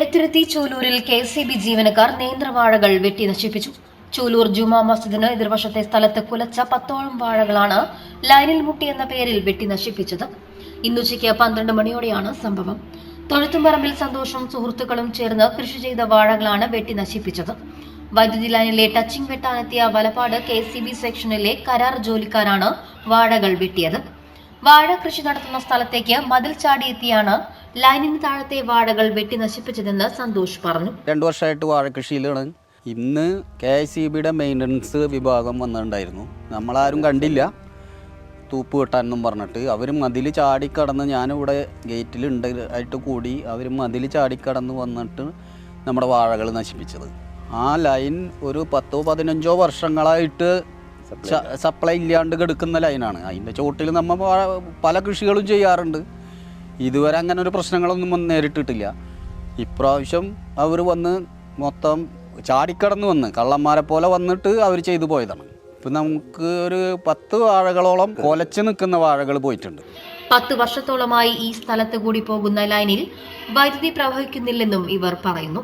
എടത്തിരുത്തി ചൂലൂരിൽ K C B ജീവനക്കാർ നേന്ത്രവാഴകൾ വെട്ടി നശിപ്പിച്ചു. ചൂലൂർ ജുമാ മസ്ജിദിന് എതിർവശത്തെ സ്ഥലത്ത് കുലച്ച പത്തോളം വാഴകളാണ് ലൈനിൽ മുട്ടി എന്ന പേരിൽ വെട്ടി നശിപ്പിച്ചത്. ഇന്നുച്ചയ്ക്ക് പന്ത്രണ്ട് മണിയോടെയാണ് സംഭവം. തൊഴുത്തുംപറമ്പിൽ സന്തോഷം സുഹൃത്തുക്കളും ചേർന്ന് കൃഷി ചെയ്ത വാഴകളാണ് വെട്ടി നശിപ്പിച്ചത്. വൈദ്യുതി ലൈനിലെ ടച്ചിംഗ് വെട്ടാനെത്തിയ വലപ്പാട് കെ സി ബി സെക്ഷനിലെ കരാർ ജോലിക്കാരാണ് വാഴകൾ വെട്ടിയത്. വാഴ കൃഷി നടത്തുന്ന സ്ഥലത്തേക്ക് മതിൽ ചാടിയെത്തിയാണ് ലൈനിന് താഴത്തെ വാഴകൾ വെട്ടി നശിപ്പിച്ചതെന്ന് സന്തോഷ് പറഞ്ഞു. രണ്ടു വർഷമായിട്ട് വാഴ കൃഷിയിലാണ്. ഇന്ന് കെ സി ബിയുടെ മെയിന്റനൻസ് വിഭാഗം വന്നിട്ടുണ്ടായിരുന്നു. നമ്മളാരും കണ്ടില്ല. തൂപ്പ് വെട്ടാനെന്നും പറഞ്ഞിട്ട്. അവർ മതിൽ ചാടിക്കടന്ന് ഞാനിവിടെ ഗേറ്റിലുണ്ട് ആയിട്ട് കൂടി അവർ മതിൽ ചാടിക്കടന്ന് വന്നിട്ട് നമ്മുടെ വാഴകൾ നശിപ്പിച്ചത്. ആ ലൈൻ ഒരു പത്തോ പതിനഞ്ചോ വർഷങ്ങളായിട്ട് സപ്ലൈ ഇല്ലാണ്ട് കിടക്കുന്ന ലൈനാണ് അതിന്റെ ചോട്ടിൽ നമ്മൾ പല കൃഷികളും ചെയ്യാറുണ്ട്. ഇതുവരെ അങ്ങനെ ഒരു പ്രശ്നങ്ങളൊന്നും വന്ന് നേരിട്ടിട്ടില്ല. ഇപ്രാവശ്യം അവർ വന്ന് മൊത്തം ചാടിക്കടന്ന് വന്ന് കള്ളന്മാരെ പോലെ വന്നിട്ട് അവർ ചെയ്തു പോയതാണ്. ഇപ്പം നമുക്ക് ഒരു പത്ത് വാഴകളോളം കൊലച്ച് നിൽക്കുന്ന വാഴകൾ പോയിട്ടുണ്ട്. പത്ത് വർഷത്തോളമായി ഈ സ്ഥലത്ത് കൂടി പോകുന്ന ലൈനിൽ വൈദ്യുതി പ്രവഹിക്കുന്നില്ലെന്നും ഇവർ പറയുന്നു.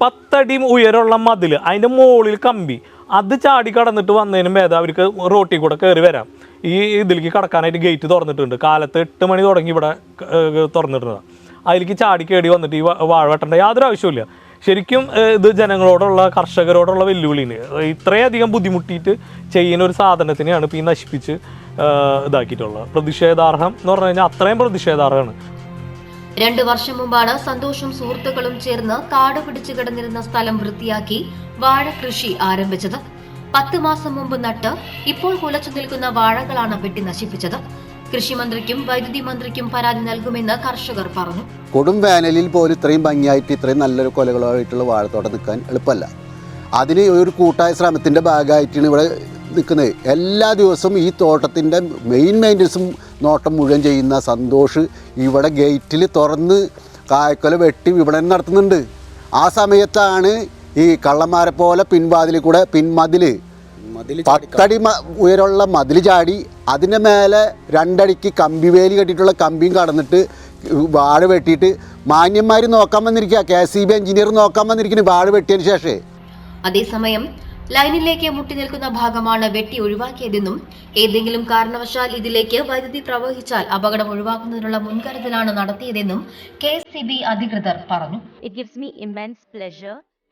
പത്തടി ഉയരമുള്ള മതിൽ അതിന്റെ മുകളിൽ കമ്പി. അത് ചാടി കടന്നിട്ട് വന്നതിന് ഭേദം അവർക്ക് റോട്ടിൽ കൂടെ കയറി വരാം. ഈ ഇതിലേക്ക് കടക്കാനായിട്ട് ഗേറ്റ് തുറന്നിട്ടുണ്ട്. കാലത്ത് എട്ട് മണി തുടങ്ങി ഇവിടെ തുറന്നിട്ടുണ്ട് അതിലേക്ക് ചാടി കേടി വന്നിട്ട് ഈ വാഴവെട്ടേണ്ട യാതൊരു ആവശ്യമില്ല ശരിക്കും ഇത് ജനങ്ങളോടുള്ള കർഷകരോടുള്ള വെല്ലുവിളിയാണ്. ഇത്രയധികം ബുദ്ധിമുട്ടിയിട്ട് ചെയ്യുന്ന ഒരു സാധനത്തിനെയാണ് ഇപ്പോൾ ഈ നശിപ്പിച്ച് ഇതാക്കിയിട്ടുള്ളത്. പ്രതിഷേധാർഹം എന്ന് പറഞ്ഞു കഴിഞ്ഞാൽ അത്രയും പ്രതിഷേധാർഹമാണ്. രണ്ടു വർഷം മുമ്പാണ് സന്തോഷും സുഹൃത്തുക്കളും ചേർന്ന് കാട് പിടിച്ചു കിടന്നിരുന്ന സ്ഥലം വൃത്തിയാക്കി വാഴ കൃഷി ആരംഭിച്ചത്. പത്ത് മാസം മുമ്പ് നട്ട് ഇപ്പോൾ കുലച്ചു നിൽക്കുന്ന വാഴകളാണ് വെട്ടി നശിപ്പിച്ചത്. കൃഷിമന്ത്രിക്കും വൈദ്യുതി മന്ത്രിക്കും പരാതി നൽകുമെന്ന് കർഷകർ പറഞ്ഞു. കൊടും വേനലിൽ പോലും ഇത്രയും ഭംഗിയായിട്ട് ഇത്രയും നല്ലൊരു കൊലകളായിട്ടുള്ള വാഴത്തോടെ നിൽക്കാൻ എളുപ്പമല്ല. അതിന് ഒരു കൂട്ടായ ശ്രമത്തിന്റെ ഭാഗമായിട്ടാണ് ഇവിടെ നിൽക്കുന്നത്. എല്ലാ ദിവസവും ഈ തോട്ടത്തിന്റെ മെയിൻ മെയിന്റനൻസും നോട്ടം മുഴുവൻ ചെയ്യുന്ന സന്തോഷ് ഇവിടെ ഗേറ്റിൽ തുറന്ന് കായ്ക്കൊല വെട്ടി വിപണനം നടത്തുന്നുണ്ട്. ആ സമയത്താണ് ഈ കള്ളന്മാരെ പോലെ പിൻവാതിൽ കൂടെ പിൻമതിൽ പത്തടി ഉയരമുള്ള മതിൽ ചാടി അതിന്റെ മേലെ രണ്ടടിക്ക് കമ്പി വേലി കെട്ടിയിട്ടുള്ള കമ്പിയും കടന്നിട്ട് വാഴ വെട്ടിയിട്ട് മാന്യന്മാർ നോക്കാൻ വന്നിരിക്കുക കെ സി ബി എഞ്ചിനീയർ നോക്കാൻ വന്നിരിക്കുന്നു വാഴ വെട്ടിയതിന് ശേഷമേ അതേസമയം ലൈനിലേക്ക് മുട്ടി നിൽക്കുന്ന ഭാഗമാണ് വെട്ടി ഒഴിവാക്കിയതെന്നും ഏതെങ്കിലും കാരണവശാൽ ഇതിലേക്ക് വൈദ്യുതി പ്രവഹിച്ചാൽ അപകടം ഒഴിവാക്കുന്നതിനുള്ള മുൻകരുതലാണ് നടത്തിയതെന്നും കെ അധികൃതർ പറഞ്ഞു. It gives me immense pleasure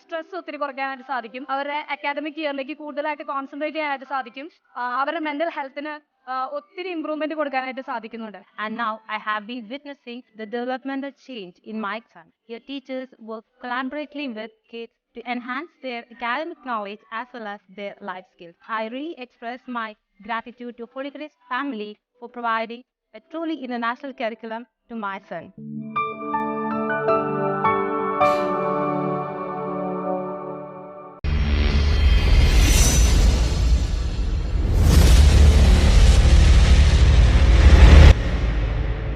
stress ഒത്തിരി കുറയ്ക്കാനായിട്ട് സാധിക്കും അവരുടെ അക്കാദമിക് ഇയറിലേക്ക് കൂടുതലായിട്ട് കോൺസെൻട്രേറ്റ് ചെയ്യാനായിട്ട് സാധിക്കും ആ, അവരുടെ മെന്റൽ ഹെൽത്തിന് ഒത്തിരി ഇമ്പ്രൂവ്മെന്റ് കൊടുക്കാനായിട്ട് സാധിക്കുന്നുണ്ട് And now I have been witnessing the developmental change in my son. Your teachers work collaboratively with kids to enhance their academic knowledge as well as their life skills. I really express my gratitude to Holy Grace family for providing a truly international curriculum to my son.